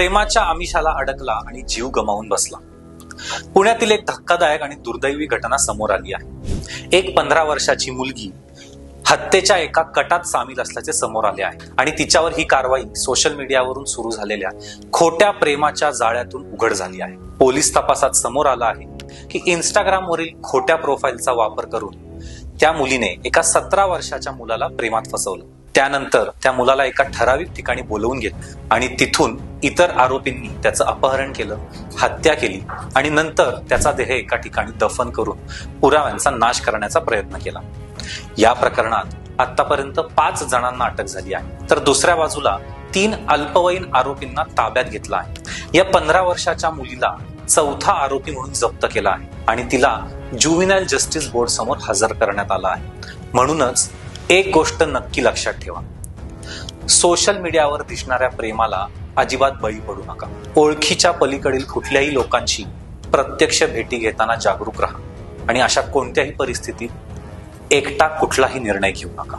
प्रेमाच्या आमिषाला अडकला आणि जीव गमावून बसला. पुण्यातील एक धक्कादायक आणि दुर्दैवी घटना समोर आली आहे. एक पंधरा वर्षाची मुलगी हत्येच्या एका कटात सामील असल्याचे समोर आले आहे आणि तिच्यावर ही कारवाई सोशल मीडियावरून सुरू झालेल्या खोट्या प्रेमाच्या जाळ्यातून उघड झाली आहे. पोलीस तपासात समोर आला आहे की इंस्टाग्रामवरील खोट्या प्रोफाईलचा वापर करून त्या मुलीने एका सतरा वर्षाच्या मुलाला प्रेमात फसवलं. त्यानंतर त्या मुलाला एका ठराविक ठिकाणी बोलवून घेत आणि तिथून इतर आरोपींनी त्याचं अपहरण केलं हत्या केली आणि नंतर त्याचा देह एका ठिकाणी दफन करून पुराव्यांचा नाश करण्याचा प्रयत्न केला. या प्रकरणात आतापर्यंत पाच जणांना अटक झाली आहे. तर दुसऱ्या बाजूला तीन अल्पवयीन आरोपींना ताब्यात घेतला आहे. या पंधरा वर्षाच्या मुलीला चौथा आरोपी म्हणून जप्त केला आहे आणि तिला ज्युविनाईल जस्टिस बोर्ड समोर हजर करण्यात आला आहे. म्हणूनच एक गोष्ट नक्की लक्षात ठेवा. सोशल मीडियावर दिसणाऱ्या प्रेमाला अजिबात बळी पडू नका. ओळखीच्या पलीकडील कुठल्याही लोकांशी प्रत्यक्ष भेटी घेताना जागरूक राहा आणि अशा कोणत्याही परिस्थितीत एकटा कुठलाही निर्णय घेऊ नका.